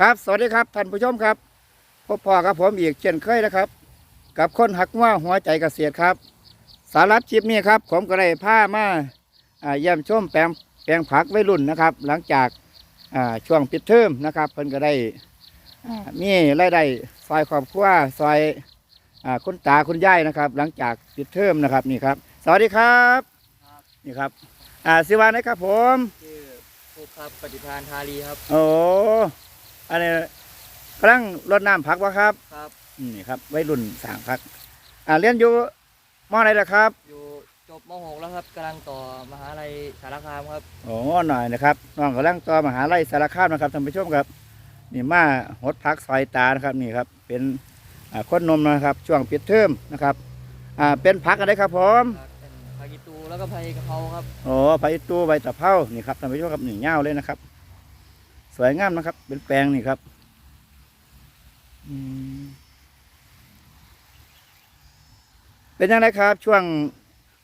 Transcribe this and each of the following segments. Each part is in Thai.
ครับสวัสดีครับท่านผู้ชมครับพบพ่อกับผมอีกเช่นเคยนะครับ กับคนหักว่าหัวใจเกษตรครับ สารัดชิปนี้ครับ ผมก็ได้พามาอ่าเยี่ยมชมแปลงแปลงผักไว้รุ่นนะครับ หลังจากอ่าช่วงปิดเทอมนะครับ เพิ่นก็ได้อ่ามีรายได้ซอยครอบครัวซอยอ่าคุณตาคุณยายนะครับ หลังจากปิดเทอมนะครับนี่ครับ สวัสดีครับครับนี่ครับอ่าสิวานะครับผมชื่อภูครับปฏิพานทารีครับ โอ้ อันนี้กำลังรดน้ำผักวะครับครับอืมนี่ครับวัยรุ่นสร้างผัก อ่าเรียนอยู่มออะไรล่ะครับอยู่จบม .6 แล้วครับกำลังต่อมหาลัยสารคามครับโอ้หน่อยนะครับน้องกำลังต่อมหาลัยสารคามนะครับท่านผู้ชมครับ นี่มาหดผักซอยตานะครับนี่ครับ เป็นอ่าคนนมนะครับ ช่วงปิดเทอมนะครับอ่าเป็นผักอะไรครับผมครับเป็นพากิตูแล้วก็ไพกะเพราครับ โอ้ใบตู้ใบตะเภานี่ครับท่านผู้ชมครับนี่เง่าวเลยนะครับ สวยงามนะครับ เป็นแปลงนี่ครับอืมเป็นยังไงครับ ช่วง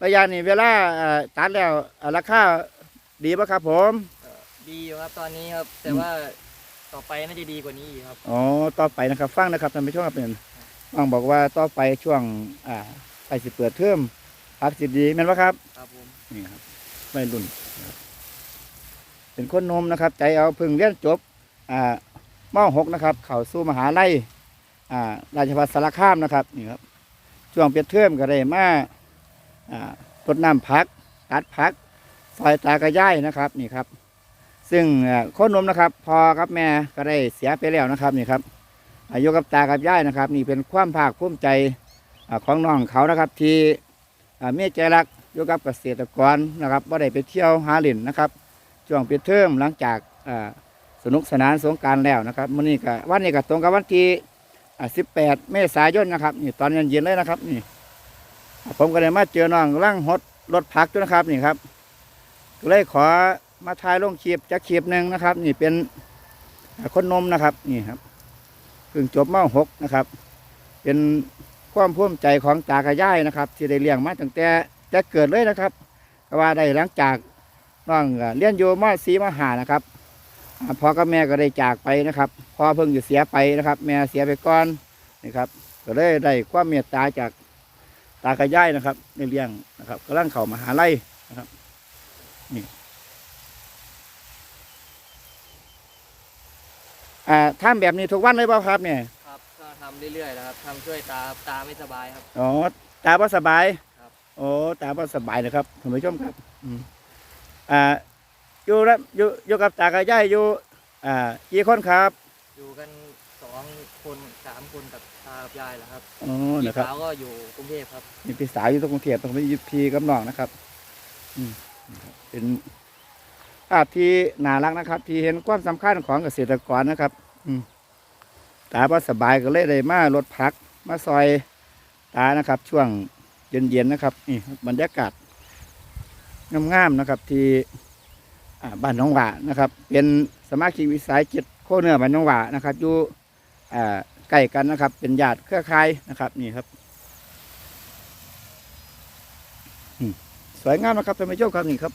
ระยะนี้เวลาเอ่อตัดแล้วเอ่อราคาดีป่ะครับ ผมเอ่อดีอยู่ครับตอนนี้ครับ แต่ว่าต่อไปน่าจะดีกว่านี้อีกครับอ๋อต่อไปนะครับฟังนะครับท่านผู้ชมครับเป็นฟังบอกว่าต่อไปช่วง อ่าไปสิเปิดเทอมพักสิดีแม่นปะครับครับผมนี่ครับวัยรุ่นนะครับ เป็นคนนมนะครับ ใจเอาพึ่งเรียนจบอ่ามหกนะครับ เข้าสู่มหาลัยอ่าราชภัฏสารคามนะครับนี่ครับช่วงเปิดเทอมก็ได้มาอ่ารดน้ำพักตัดพักซอยตากระย่ายนะครับนี่ครับ ซึ่งคนนมนะครับพอครับแม่ก็ได้เสียไปแล้วนะครับนี่ครับ อายุกับตากับย่ายนะครับ นี่เป็นความภาคภูมิใจอ่าของน้องเขานะครับ ที่อ่ามียใจรักอยู่กับเกษตรกรนะครับว่าได้ไปเที่ยวหาหลินนะครับ ช่วงปิดเทอมหลังจากสนุกสนานสงการแล้วนะครับวันนี้ก็วันนี้ก็ตรงกับวันที่18เมษายนนะครับนี่ตอนเย็นๆเลยนะครับนี่ผมก็เลยมาเจอน้องกำลังหดรถพักอยู่นะครับนี่ครับก็เลยขอมาถ่ายลงคลิปจากคลิปหนึ่งนะครับ นี่เป็นคนนมนะครับนี่ครับเพิ่งจบม .6 นะครับ เป็นความภูมิใจของตากระย่ายนะครับ ที่ได้เลี้ยงมาตั้งแต่จะเกิดเลยนะครับก็ว่าได้หลังจาก น้องเอ่อเลี้ยนโยมอสีมหานะครับอ่าพ่อกับแม่ก็ได้จากไปนะครับพ่อเพิ่งจะเสียไปนะครับ แม่เสียไปก่อนนะครับก็เลยได้ความเมตตาจากตากระย่ายนะครับในเลี้ยงนะครับกำลังเข้ามหาลัยนะครับนี่อ่าทำแบบนี้ทุกวันเลยเปล่าครับเนี่ยครับก็ทำเรื่อยๆนะครับทำช่วยตาตาไม่สบายครับอ๋อตาบ่สบายครับโอ้ตาบ่สบายนะครับท่านผู้ชมครับ อืม อ่าอยู่แล้วอยู่อยู่กับตากับยายอยู่อ่ากี่คนครับอยู่กันสองคนสามคนกับตากับยายแหละครับอ๋อพี่นะครับสาวก็อยู่กรุงเทพครับ มีพี่สาวอยู่ตรงกรุงเทพตรงนี้ยุพีกับน้องนะครับ อืมนะครับเป็นภาพที่น่ารักนะครับ ที่เห็นความสำคัญของเกษตรกรนะครับ อืมตาบ่สบายก็เลยได้มาลดพัก มาซอยตานะครับ ช่วงเย็นๆนะครับนี่บรรยากาศ งามๆนะครับที่บ้านหน้องหวานะครับ เป็นสมาชิกวิสาหกิจโคเนื้อบ้านหน้องหวานะครับอยู่ใกล้กันนะครับ เป็นญาติเครือข่ายนะครับนี่ครับสวยงามนะครับท่านผู้ชมครับนี่ครับ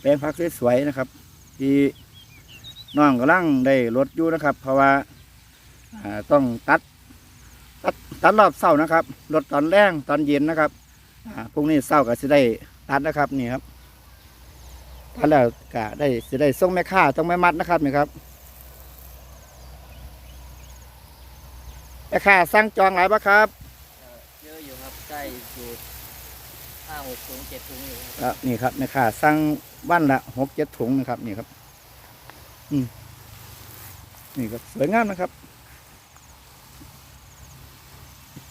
แปลงผักสวยนะครับ ที่น้องกำลังได้รถอยู่นะครับ เพราะว่าต้องตัดตัดตัดรอบเสาร์นะครับรถตอนแรงตอนเย็นนะครับพรุ่งนี้เสาร์ก็จะได้ตัดนะครับนี่ครับ ตัดแล้วก็ได้จะได้ส่งแม่ค้าต้องแม่มัดนะครับนี่ครับแม่ค้าสั่งจองหลายปะครับเอ่อเยอะอยู่ครับได้อยู่ห้าหกถุงเจ็ดถุงอยู่ครับครับนี่ครับแม่ค้าสั่งวันละหกเจ็ดถุงนะครับ นี่ครับ อืมนี่ครับสวยงามนะครับ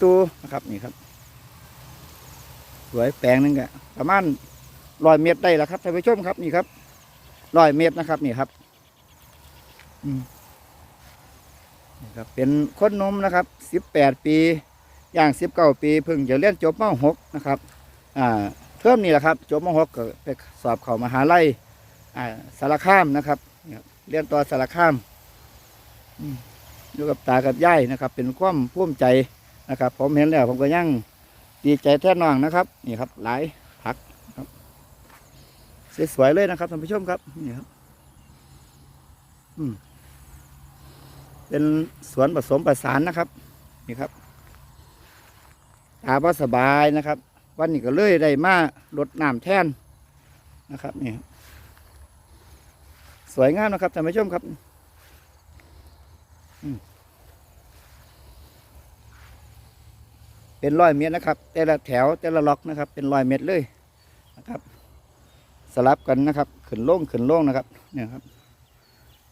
ตูนะครับนี่ครับ สวยแปลงหนึงกะประมาณ ร้อยเมตรได้แล้วครับท่านผู้ชมครับนี่ครับร้อยเมตรนะครับนี่ครับนี่ครับ เป็นคนนมนะครับสิบแปดปี ย่างสิบเก้าปีเพิ่งจะเรียนจบมหกนะครับ อ่าเทอมนี่แหละครับจบมหกก็ไปสอบเข้ามหาลัยอ่าสารคามนะครับนี่ครับเรียนต่อสารคามอยู่กับตากับยายนะครับ เป็นความภูมิใจนะครับ ผมเห็นแล้วผมก็ยังดีใจแท้น้องนะครับ นี่ครับ หลายผักครับ สวยๆเลยนะครับท่านผู้ชมครับนี่ครับอืมเป็นสวนผสมประสานนะครับ นี่ครับตาบ่สบายนะครับ วันนี้ก็เลยได้มาลดน้ำแทนนะครับนี่ครับสวยงามนะครับท่านผู้ชมครับอืมเป็นร้อยเมตรนะครับ แต่ละแถวแต่ละล็อกนะครับ เป็นร้อยเมตรเลยนะครับ สลับกันนะครับขึ้นโล่งขึ้นโล่งนะครับเนี่ยครับ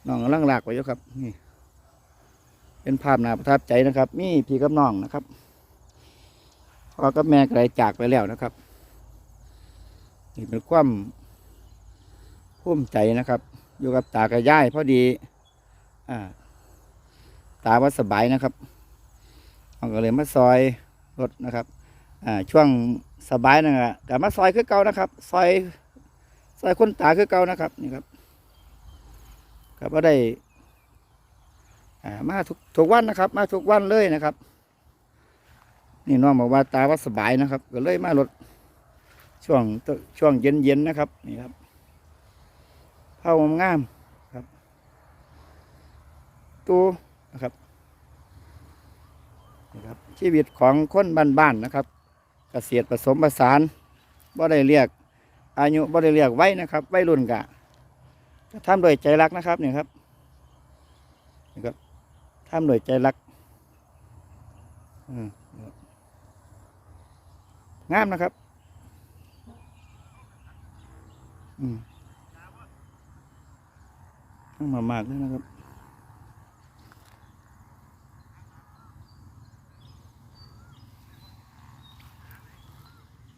น้องกำลังลากไว้อยู่ครับ นี่ เป็นภาพน่าประทับใจนะครับ มีพี่กับน้องนะครับพ่อกับแม่ไกลจากไปแล้วนะครับนี่เป็นความภูมิใจนะครับ อยู่กับตากับยายพอดี อ่า ตาว่าสบายนะครับเขาก็เลยมาซอยรถนะครับ อ่า ช่วงสบายนะฮะแต่มาซอยคือเก่านะครับ ซอย ซอยคนตาคือเก่านะครับนี่ครับครับก็ได้มาทุกทุกวันนะครับ มาทุกวันเลยนะครับ นี่น้องบอกว่าตาว่าสบายนะครับ ก็เลยมารถช่วงช่วงเย็นเย็นๆนะครับนี่ครับเผางามครับตูนะครับนี่ครับชีวิตของคนบ้านๆนะครับ เกษตรผสมผสานบ่ได้เรียก อายุบ่ได้เรียกไว้นะครับไว้รุ่นกะทำโดยใจรักนะครับนี่ครับนี่ครับทำโดยใจรักอืมงามนะครับอืมมามากเลยนะครับ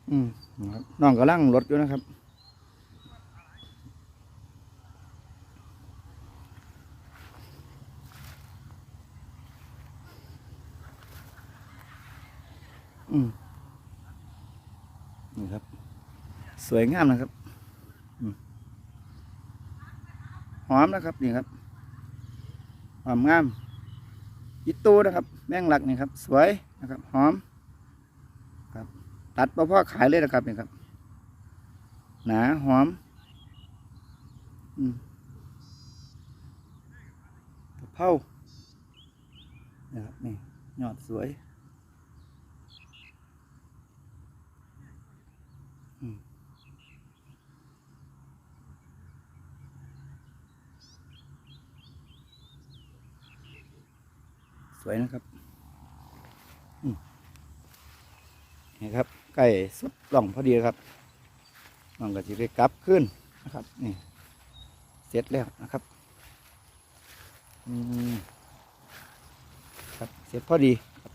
อืมน้องกำลังรถอยู่นะครับ อืมนี่ครับ สวยงามนะครับหอมนะครับนี่ครับหอมงามยิตูนะครับ แมงลักนี่ครับ สวยนะครับหอม ตัดพ่อขายเลยนะครับนี่ครับ หนาหอมอืมกะเพรานะครับนี่ยอดสวยสวยนะครับนี่ครับ ใกล้สุดกล่องพอดีครับน้องก็จะได้กลับขึ้นนะครับ นี่ เสร็จแล้วนะครับอืมครับเสร็จพอดีครับ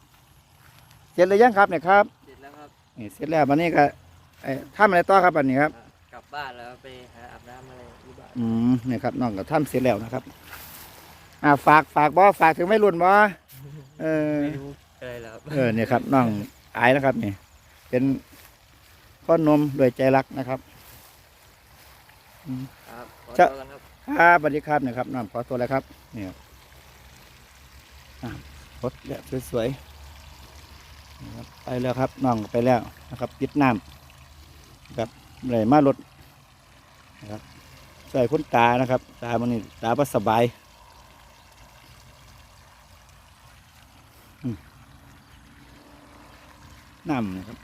เสร็จเลยยังครับเนี่ยครับเสร็จแล้วครับนี่เสร็จแล้ววันนี้ก็ไอ้ทำอะไรต่อครับอันนี้ครับอะกลับบ้านแล้วไปหาอาบน้ำอะไรที่บ้านอืมนี่ครับน้องก็ทำเสร็จแล้วนะครับ อ่าฝากฝากบอฝากถึงไม่รุ่นบอเออไม่รู้อะไรแล้วครับเออเนี่ยครับน้องอายนะครับนี่ เป็นข้อนมโดวยใจรักนะครับครับขอจะตัวกันครับครับสวัสดีครับเนี่ยครับน้องขอตัวแล้วครับเนี่ยครับอะรถแบบสวยๆนี่ครับไปแล้วครับน้องไปแล้วนะครับปิดน้ำนะครับเลยมารถนะครับช่วยคนตานะครับ ตามันนี่ตาบ่สบายอืมน้ำนะครับ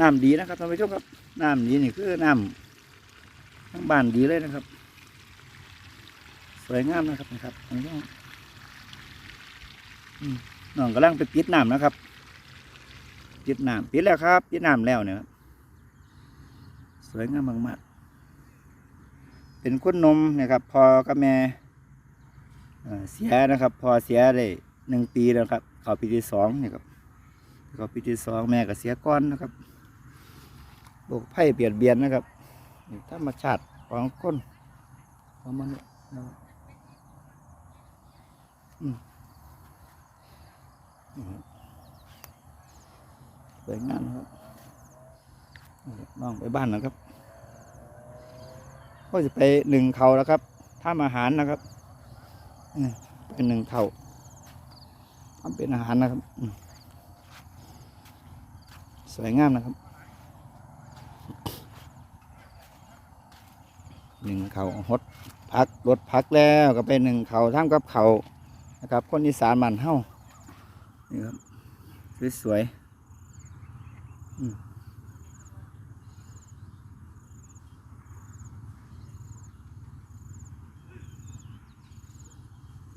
น้ำดีนะครับท่านผู้ชมครับน้ำดีนี่คือน้ำทั้งบ้านดีเลยนะครับ สวยงามนะครับนะครับท่านผู้ชมอืมน้องกำลังไปปิดน้ำนะครับปิดน้ำปิดแล้วครับปิดน้ำแล้วเนี่ยสวยงามมากๆเป็นคุณนมนะครับ พอกับแม่เสียนะครับ พอเสียได้หนึ่งปีแล้วครับ เข้าปีที่สองเนี่ยครับเข้าปีที่สองแม่ก็เสียก้อนนะครับ โรคภัยเบียดเบียนนะครับธรรมชาติของคนของมนุษย์นะครับอืมนี่ครับสวยงามนะครับน้องไปบ้านนะครับ ก็จะไปหนึ่งเขาแล้วครับทำอาหารนะครับเป็นหนึ่งเขาทำเป็นอาหารนะครับ สวยงามนะครับ หนึ่งเขาหดพักรถพักแล้วก็ไปหนึ่งเขาทำกับเขานะครับ คนอีสานมันเฮานี่ครับสวยๆอืม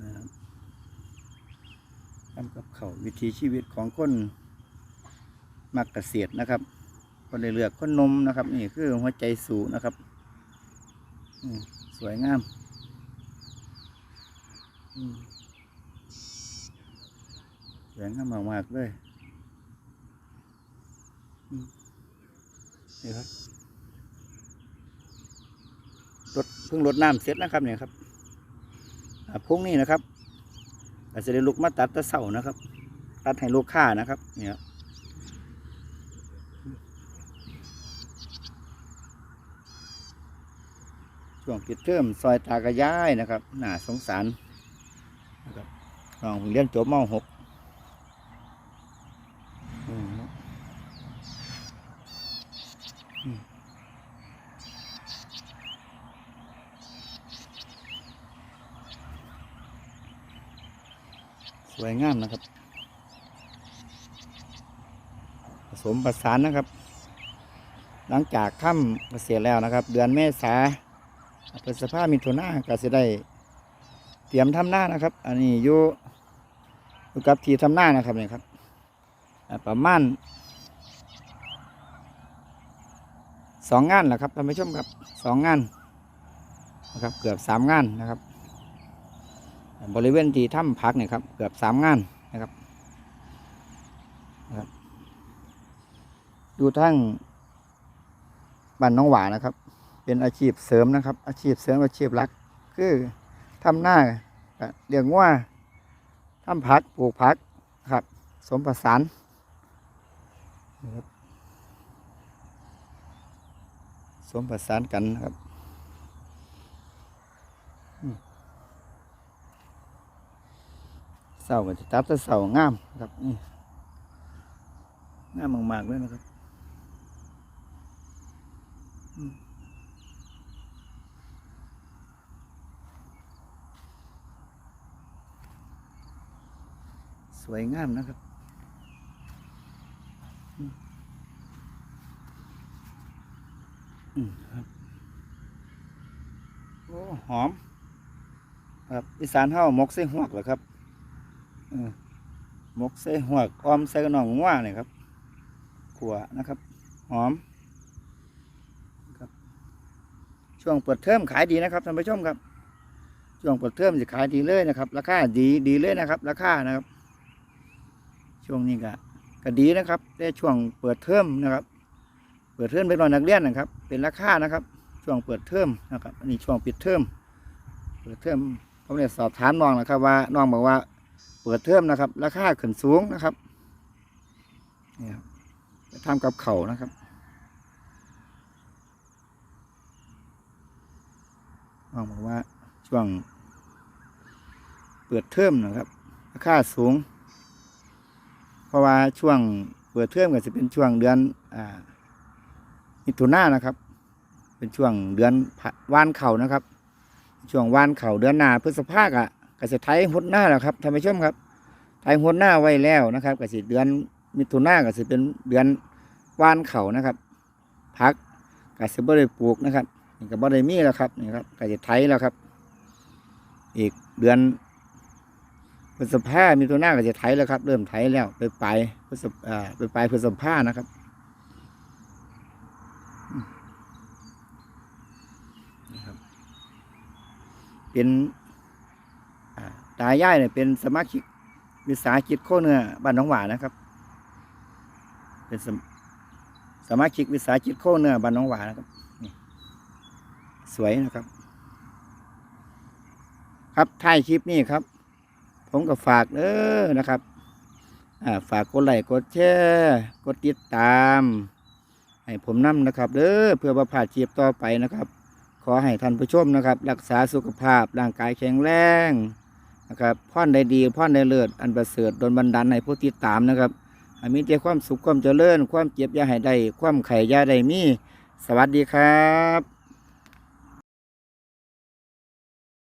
นะครับทำกับเขาวิถีชีวิตของคนมักเกษตรนะครับคนได้เลือกคนนมนะครับ นี่คือหัวใจสูนะครับ สวยงามสวยงามมากๆเลยนี่ครับรถเพิ่งรดน้ำเสร็จนะครับเนี่ยครับพุ่งนี้นะครับอาจจะได้ลุกมาตัดตะเสานะครับ ตัดให้ลูกค้านะครับเนี่ย ช่วงปิดเทอมซอยตากระย้ายนะครับน่าสงสารนะครับน้องเพิ่งเรียนจบม .6 อืมอืมสวยงามนะครับ ผสมประสานนะครับ หลังจากค่ำเกษียณแล้วนะครับ เดือนเมษา พฤษภามิถุนาก็จะได้ เตรียมทำหน้านะครับ อันนี้อยู่อยู่กับที่ทำหน้านะครับเนี่ยครับประมาณสองงานแหละครับท่านผู้ชมครับสองงานนะครับ เกือบสามงานนะครับ บริเวณที่ถ้ำพักเนี่ยครับ เกือบสามงานนะครับนะครับ ดูทั้งบ้านน้องหวานะครับ เป็นอาชีพเสริมนะครับ อาชีพเสริมอาชีพหลัก คือทำหน้าเลี้ยงว่าทำผักปลูกผักครับ สมประสานนะครับสมประสานกันนะครับเสาก็จะตัดแต่เสางามครับนี่งามมากๆเลยนะครับ สวยงามนะครับอืมอืมครับ โอ้หอม ครับอีสานเฮามกใส่หวกเหรอครับมกใส่หวกออมใส่กระหน่องว่าเนี่ยครับขัวนะครับ หอมครับช่วงเปิดเทอมขายดีนะครับท่านผู้ชมครับช่วงเปิดเทอมจะขายดีเลยนะครับ ราคาดีดีเลยนะครับ ราคานะครับ ช่วงนี้ก็ก็ดีนะครับได้ช่วงเปิดเทอมนะครับ เปิดเทอมเป็นวันนักเรียนนะครับ เป็นราคานะครับ ช่วงเปิดเทอมนะครับอันนี้ช่วงปิดเทอมเปิดเทอมผมเนี่ยสอบถามน้องนะครับ ว่าน้องบอกว่า เปิดเทอมนะครับ ราคาขึ้นสูงนะครับนี่ครับทำกับเขานะครับน้องบอกว่าช่วงเปิดเทอมนะครับ ราคาสูง ราะว่าช่วงเปิดเทอมก็จะเป็นช่วงเดือนอ่ามิถุนายนนะครับ เป็นช่วงเดือนว่านเข่านะครับ ช่วงว่านเข่าเดือนหน้าพฤษภาคมอะก็จะไทยหดหน้าแล้วครับท่านผู้ชมครับไทยหดหน้าไว้แล้วนะครับก็สิเดือนมิถุนายนก็จะเป็นเดือนว่านเข่านะครับพักก็จะบ่ได้ปลูกนะครับนี่ก็บ่ได้มีแล้วครับนี่ครับก็จะไทยแล้วครับ อีกเดือน พฤษภามีตัวหน้าก็จะไถแล้วครับ เริ่มไถแล้ว ไปไปพฤษภอ่าไปปพฤษภานะครับเป็นตายายเนี่ยเป็นสมาชิกวิสาหกิจโคเนื้อบ้านหนองหวานนะครับ เป็นสมสมาชิกวิสาหกิจโคเนื้อบ้านหนองหวานนะครับสวยนะครับ ครับท้ายคลิปนี้ครับ ผมก็ฝากเด้อนะครับฝากกดไลค์กดแชร์กดติดตามให้ผมนำนะครับเด้อเพื่อประพลาดชีพต่อไปนะครับ ขอให้ท่านผู้ชมนะครับ รักษาสุขภาพร่างกายแข็งแรงนะครับพ่อนได้ดีพ่อนได้เลิศอันประเสริฐโดนบันดาลให้ผู้ติดตามนะครับมีแต่ความสุขความเจริญ ความเจ็บยาให้ได้ความไข่ยาได้มี สวัสดีครับ